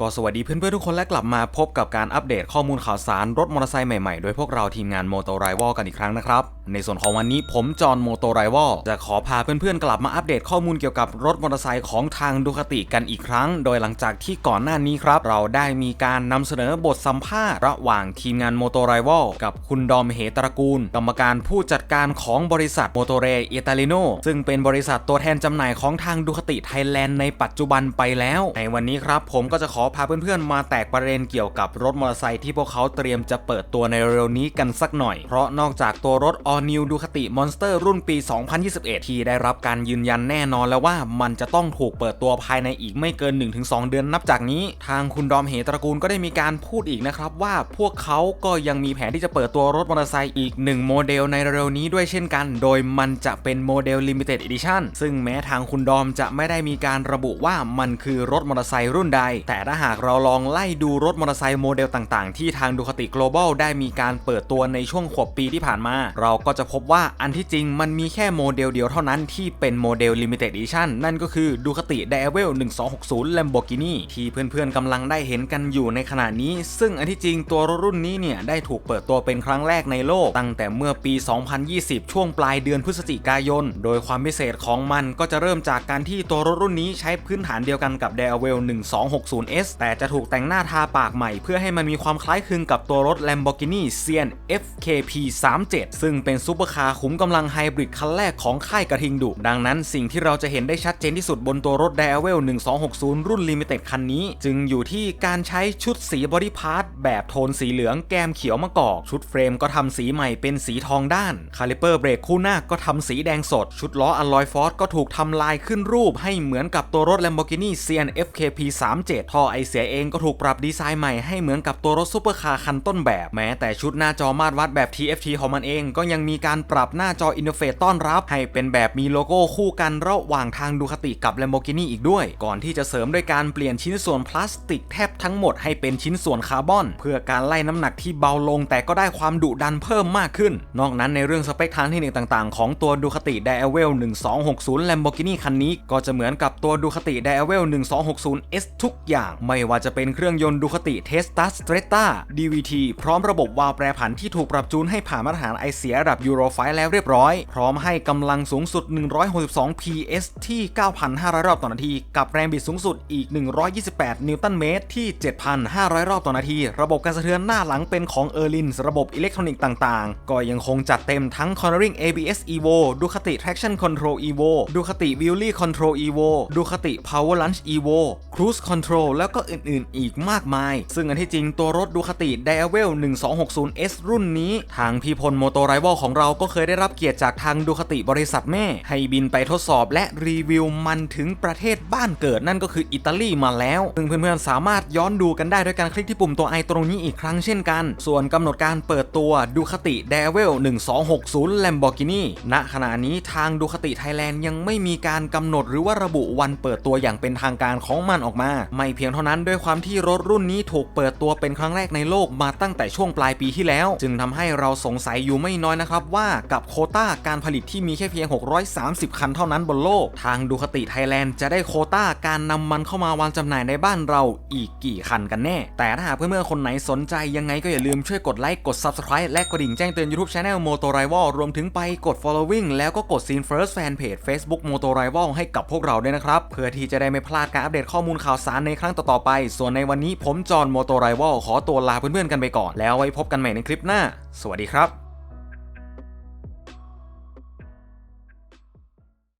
ก็สวัสดีเพื่อนๆทุกคนและกลับมาพบกับการอัปเดตข้อมูลข่าวสารรถมอเตอร์ไซค์ใหม่ๆ โดยพวกเราทีมงานโมโตไรวอลกันอีกครั้งนะครับ ในส่วนของวันนี้ผมจอห์นโมโตไรวอลจะขอพาเพื่อนๆกลับมาอัปเดตข้อมูลเกี่ยวกับรถมอเตอร์ไซค์ของทางดูคติกันอีกครั้ง โดยหลังจากที่ก่อนหน้านี้ครับ เราได้มีการนำเสนอบทสัมภาษณ์ระหว่างทีมงานโมโตไรวอลกับคุณดอมเหตระกูล กรรมการผู้จัดการของบริษัทโมโตเรเอตาลิโนซึ่งเป็นบริษัทตัวแทนจำหน่ายของทางดูคติไทยแลนด์ในปัจจุบันไปแล้ว ในวันนี้ครับผมก็จะขอพาเพื่อนๆ มาแตกประเด็นเกี่ยวกับรถมอเตอร์ไซค์ที่พวกเขาเตรียมจะเปิดตัวในเร็วนี้กันสักหน่อย เพราะนอกจากตัวรถ All New Ducati Monster รุ่นปี 2021 ที่ได้รับการยืนยันแน่นอนแล้วว่ามันจะต้องถูกเปิดตัวภายในอีกไม่เกิน 1-2 เดือนนับจากนี้ ทางคุณดอมเหตระกูลก็ได้มีการพูดอีกนะครับว่าพวกเขาก็ยังมีแผนที่จะเปิดตัวรถมอเตอร์ไซค์อีก 1 โมเดลในเร็วนี้ด้วยเช่นกัน โดยมันจะเป็นโมเดล Limited Edition ซึ่งแม้ทางคุณดอมจะไม่ได้มีการระบุว่ามันคือรถมอเตอร์ไซค์รุ่นใด แต่ถ้าหากเราลองไล่ดูรถมอเตอร์ไซค์โมเดลต่างๆ ที่ทางดูคติ global ได้มีการเปิดตัวในช่วงขวบปีที่ผ่านมา เราก็จะพบว่าอันที่จริงมันมีแค่โมเดลเดียวเท่านั้นที่เป็นโมเดล limited edition นั่นก็คือดูคติ d a v e l 1260 Lamborghini ที่เพื่อนๆกำลังได้เห็นกันอยู่ในขณะนี้ ซึ่งอันที่จริงตัวรถรุ่นนี้เนี่ยได้ถูกเปิดตัวเป็นครั้งแรกในโลก ตั้งแต่เมื่อปี 2020 ช่วงปลายเดือนพฤศจิกายน โดยความพิเศษของมันก็จะเริ่มจากการที่ตัวรถรุ่นนี้ใช้พื้นฐานเดียวกันกับ d a v e l S แต่จะถูกแต่งหน้าทาปากใหม่ เพื่อให้มันมีความคล้ายคลึงกับตัวรถ Lamborghini Sian FKP 37ซึ่งเป็นซูเปอร์คาร์ขุมกำลังไฮบริดคันแรกของค่ายกระทิงดุดังนั้นสิ่งที่เราจะเห็นได้ชัดเจนที่สุดบนตัวรถ d a v e l 1260 รุ่น Limited คันนี้ จึงอยู่ที่การใช้ชุดสีบอดี้พาร์ทแบบโทนสีเหลืองแกมเขียวมะกอก ชุดเฟรมก็ทำสีใหม่เป็นสีทองด้าน คาลิเปอร์เบรกคู่หน้าก็ทำสีแดงสด ชุดล้ออัลลอยฟอสก็ถูกทำลายขึ้นรูปให้เหมือนกับตัวรถ Lamborghini Sian FKP 37ท่อไอเสียเองก็ถูกปรับดีไซน์ใหม่ให้เหมือนกับตัวรถซูเปอร์คาร์คันต้นแบบแม้แต่ชุดหน้าจอมาตรวัดแบบ TFT ของมันเองก็ยังมีการปรับหน้าจออินเทอร์เฟซต้อนรับ ให้เป็นแบบมีโลโก้คู่กันระหว่างทางดูคติกับ Lamborghini อีกด้วย ก่อนที่จะเสริมด้วยการเปลี่ยนชิ้นส่วนพลาสติกแทบทั้งหมดให้เป็นชิ้นส่วนคาร์บอน เพื่อการไล่น้ำหนักที่เบาลง แต่ก็ได้ความดุดันเพิ่มมากขึ้น นอกนั้นในเรื่องสเปคทางเทคนิคต่างๆ ของตัวดูคติ d a v e l 1260 Lamborghini คันนี้ ก็จะเหมือนกับตัวดูคติ d a v e l 1260S ทุกอย่างไม่ว่าจะเป็นเครื่องยนต์ดูคติ Testa Stretta DVT พร้อมระบบวาล์วแปรผันที่ถูกปรับจูนให้ผ่านมาตรฐานไอเสียระดับ Euro 5แล้วเรียบร้อย พร้อมให้กำลังสูงสุด 162 PS ที่ 9,500 รอบต่อนาที กับแรงบิดสูงสุดอีก 128 นิวตันเมตรที่ 7,500 รอบต่อนาที ระบบการสะเทือนหน้าหลังเป็นของ e r l i n ระบบอิเล็กทรอนิกส์ต่างๆ ก็ยังคงจัดเต็มทั้ง Cornering ABS Evo Ducati Traction Control Evo Ducati Wheelie Control Evo Ducati Power Lunge Evo Cruise Control แล้วก็อื่นๆ อีกมากมาย ซึ่งอันที่จริงตัวรถดูคติ d a v e l 1260S รุ่นนี้ ทางพี่พลโมโตไรวอลของเราก็เคยได้รับเกียรติจากทางดูคติบริษัทแม่ ให้บินไปทดสอบและรีวิวมันถึงประเทศบ้านเกิดนั่นก็คืออิตาลีมาแล้ว ซึ่งเพื่อนๆ สามารถย้อนดูกันได้ด้วยการคลิกที่ปุ่มตัวไอตรงนี้อีกครั้งเช่นกัน ส่วนกำหนดการเปิดตัวดูคติ d a v e l 1260 Lamborghini ณขณะนี้ทางดูคติไทยแลนด์ยังไม่มีการกำหนดหรือว่าระบุวันเปิดตัวอย่างเป็นทางการของมันออกมา ไม่เพียงเท่านั้นด้วยความที่รถรุ่นนี้ถูกเปิดตัวเป็นครั้งแรกในโลกมาตั้งแต่ช่วงปลายปีที่แล้ว จึงทำให้เราสงสัยอยู่ไม่น้อยนะครับว่ากับโคต้าการผลิตที่มีแค่เพียง 630 คันเท่านั้นบนโลก ทางดูคติไทยแลนด์จะได้โคต้าการนำมันเข้ามาวางจำหน่ายในบ้านเราอีกกี่คันกันแน่ แต่ถ้าหากเพื่อนๆคนไหนสนใจยังไงก็อย่าลืมช่วยกดไลค์กด Subscribe และกดดิ่งแจ้งเตือน YouTube Channel Moto Rival รวมถึงไปกด following แล้วก็กด Scene First Fan Page Facebook Moto Rival ให้กับพวกเราด้วยนะครับ เพื่อที่จะได้ไม่พลาดการอัปเดตข้อมูลข่าวสารในครั้งต่อๆไป ส่วนในวันนี้ผมจอห์นโมโตไรวอลขอตัวลาเพื่อนๆกันไปก่อน แล้วไว้พบกันใหม่ในคลิปหน้า สวัสดีครับ